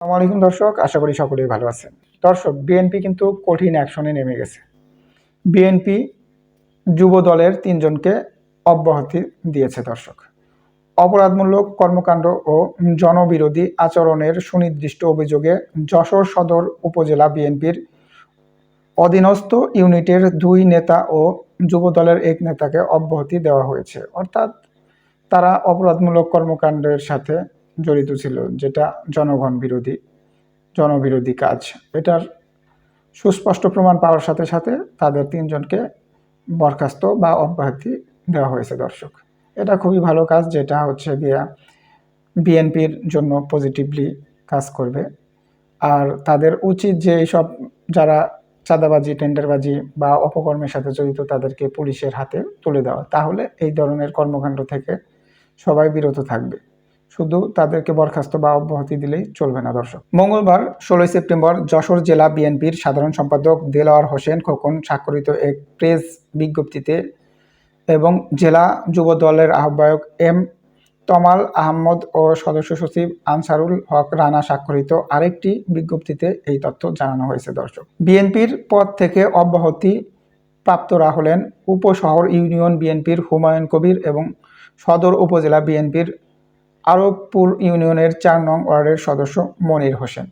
আসসালামু আলাইকুম দর্শক, আশা করি সকলেই ভালো আছেন। দর্শক, বিএনপি কিন্তু কঠিন অ্যাকশনে নেমে গেছে। বিএনপি যুব দলের তিনজনকে অব্যাহতি দিয়েছে দর্শক। অপরাধমূলক কর্মকাণ্ড ও জনবিরোধী আচরণের সুনির্দিষ্ট অভিযোগে যশোর সদর উপজেলা বিএনপির অধীনস্থ ইউনিটের দুই নেতা ও যুব দলের এক নেতাকে অব্যাহতি দেওয়া হয়েছে। অর্থাৎ তারা অপরাধমূলক কর্মকাণ্ডের সাথে জড়িত ছিল, যেটা জনগণ বিরোধী, জনবিরোধী কাজ। এটার সুস্পষ্ট প্রমাণ পাওয়ার সাথে সাথে তাদের তিনজনকে বরখাস্ত বা অব্যাহতি দেওয়া হয়েছে দর্শক। এটা খুবই ভালো কাজ, যেটা হচ্ছে গিয়া বিএনপির জন্য পজিটিভলি কাজ করবে। আর তাদের উচিত যে এইসব যারা চাঁদাবাজি, টেন্ডারবাজি বা অপকর্মের সাথে জড়িত তাদেরকে পুলিশের হাতে তুলে দেওয়া। তাহলে এই ধরনের কর্মকাণ্ড থেকে সবাই বিরত থাকবে। শুধু তাদেরকে বরখাস্ত বা অব্যাহতি দিলেই চলবে না, দর্শক। মঙ্গলবার ষোলোই সেপ্টেম্বর যশোর জেলা বিএনপির সাধারণ সম্পাদক দেলাওয়ার হোসেন খোকন স্বাক্ষরিত এক প্রেস বিজ্ঞপ্তিতে এবং জেলা যুব দলের আহ্বায়ক এম তমাল আহমদ ও সদস্য সচিব আনসারুল হক রানা স্বাক্ষরিত আরেকটি বিজ্ঞপ্তিতে এই তথ্য জানানো হয়েছে, দর্শক। বিএনপির পদ থেকে অব্যাহতি প্রাপ্তরা হলেন উপশহর ইউনিয়ন বিএনপির হুমায়ুন কবির এবং সদর উপজেলা বিএনপির আরবপুর ইউনিয়নের চার নং ওয়ার্ডের সদস্য মনির হোসেন।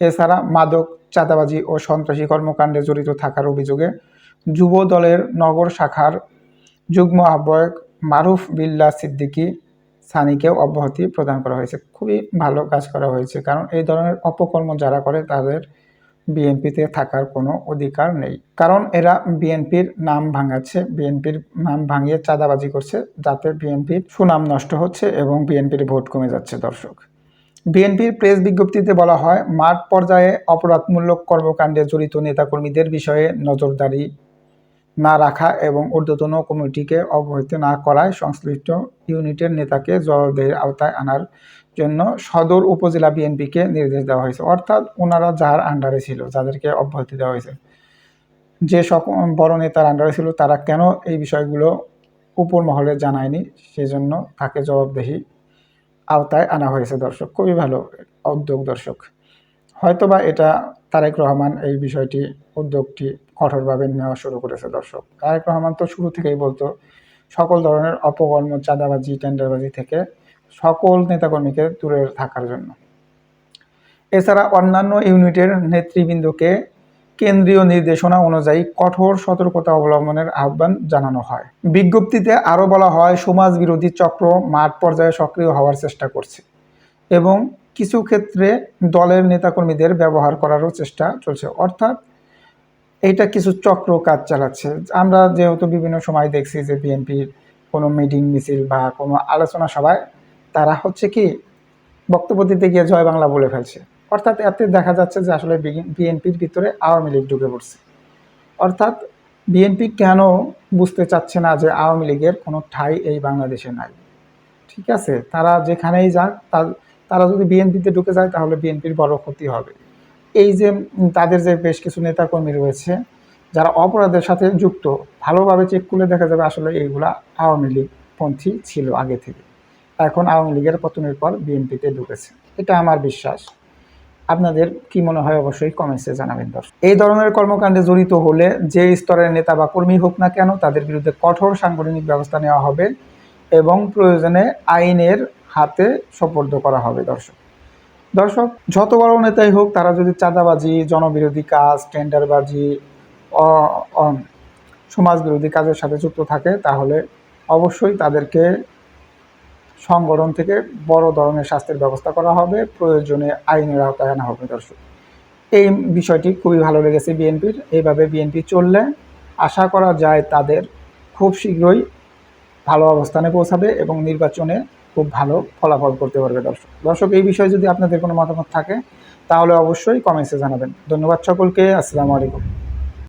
এছাড়া মাদক, চাঁদাবাজি ও সন্ত্রাসী কর্মকাণ্ডে জড়িত থাকার অভিযোগে যুব দলের নগর শাখার যুগ্ম আহ্বায়ক মারুফ বিল্লা সিদ্দিকী সানিকেও অব্যাহতি প্রদান করা হয়েছে। খুবই ভালো কাজ করা হয়েছে, কারণ এই ধরনের অপকর্ম যারা করে তাদের বিএনপিতে থাকার কোনো অধিকার নেই। কারণ এরা বিএনপির নাম ভাঙাচ্ছে, বিএনপির নাম ভাঙিয়ে চাঁদাবাজি করছে যাতে বিএনপির সুনাম নষ্ট হচ্ছে এবং বিএনপির ভোট কমে যাচ্ছে, দর্শক। বিএনপির প্রেস বিজ্ঞপ্তিতে বলা হয়, মাঠ পর্যায়ে অপরাধমূলক কর্মকাণ্ডে জড়িত নেতাকর্মীদের বিষয়ে নজরদারি না রাখা এবং ঊর্ধ্বতন কমিটিকে অবহিত না করায় সংশ্লিষ্ট ইউনিটের নেতাকে জবাবদেহির আওতায় আনার জন্য সদর উপজেলা বিএনপিকে নির্দেশ দেওয়া হয়েছে। অর্থাৎ ওনারা যার আন্ডারে ছিল, যাদেরকে অব্যাহতি দেওয়া হয়েছে। যে সকল বড় নেতার আন্ডারে ছিল, তারা কেন এই বিষয়গুলো উপর মহলে জানায়নি, সেজন্য তাকে জবাবদেহি আওতায় আনা হয়েছে। দর্শক, খুবই ভালো উদ্যোগ দর্শক। হয়তোবা এটা তারেক রহমান এই বিষয়টি উদ্যোগটি কঠোরভাবে নেওয়া শুরু করেছে দর্শক। তারেক রহমান তো শুরু থেকেই বলতো, সকল ধরনের অপকর্ম, চাঁদাবাজি, টেন্ডারবাজি থেকে সকল নেতাকর্মীকে দূরে থাকার জন্য। এছাড়া অন্যান্য ইউনিটের নেতৃবৃন্দকে কেন্দ্রীয় নির্দেশনা অনুযায়ী কঠোর সতর্কতা অবলম্বনের আহ্বান জানানো হয়। বিজ্ঞপ্তিতে আরও বলা হয় সমাজ বিরোধী চক্র মাঠ পর্যায়ে সক্রিয় হওয়ার চেষ্টা করছে এবং কিছু ক্ষেত্রে দলের নেতাকর্মীদের ব্যবহার করারও চেষ্টা চলছে। অর্থাৎ এইটা কিছু চক্র কাজ চালাচ্ছে। আমরা যেহেতু বিভিন্ন সময় দেখছি যে বিএনপির কোনো মিটিং মিছিল বা কোনো আলোচনা সভায়, তারা হচ্ছে কি বক্তব্য দিতে গিয়ে জয় বাংলা বলে ফেলছে। অর্থাৎ এতে দেখা যাচ্ছে যে আসলে বিএনপির ভিতরে আওয়ামী লীগ ঢুকে পড়ছে। অর্থাৎ বিএনপি কেন বুঝতে চাচ্ছে না যে আওয়ামী লীগের কোনো ঠাই এই বাংলাদেশে নাই? ঠিক আছে, তারা যেখানেই যাক, তারা যদি বিএনপিতে ঢুকে যায়, তাহলে বিএনপির বড় ক্ষতি হবে। এই যে তাদের যে বেশ কিছু নেতাকর্মী রয়েছে, যারা অপরাধের সাথে যুক্ত, ভালোভাবে চেক করলে দেখা যাবে আসলে এইগুলা আওয়ামী লীগ পন্থী ছিল আগে থেকে। এখন আওয়ামী লীগের পতনের পর বিএনপিতে ঢুকেছে। এটা আমার বিশ্বাস। আপনাদের কি মনে হয় অবশ্যই কমেন্টসে জানাবেন, দর্শক। এই ধরনের কর্মকাণ্ডে জড়িত হলে যে স্তরের নেতা বা কর্মী হোক না কেন, তাদের বিরুদ্ধে কঠোর সাংগঠনিক ব্যবস্থা নেওয়া হবে এবং প্রয়োজনে আইনের হাতে সোপর্দ করা হবে, দর্শক। দর্শক, যত বড় নেতাই হোক, তারা যদি চাঁদাবাজি, জনবিরোধী কাজ, টেন্ডারবাজি সমাজ বিরোধী কাজের সাথে যুক্ত থাকে, তাহলে অবশ্যই তাদেরকে সংগঠন থেকে বড় ধরনের শাস্তির ব্যবস্থা করা হবে, প্রয়োজনে আইনের আওতায় আনা হবে দর্শক। এই বিষয়টি খুবই ভালো লেগেছে বিএনপির। এইভাবে বিএনপি চললে আশা করা যায় তাদের খুব শীঘ্রই ভালো অবস্থানে পৌঁছাবে এবং নির্বাচনে খুব ভালো ফলাফল করতে পারবে দর্শক। দর্শক, এই বিষয়ে যদি আপনাদের কোনো মতামত থাকে, তাহলে অবশ্যই কমেন্টসে জানাবেন। ধন্যবাদ সকলকে, আসসালামু আলাইকুম।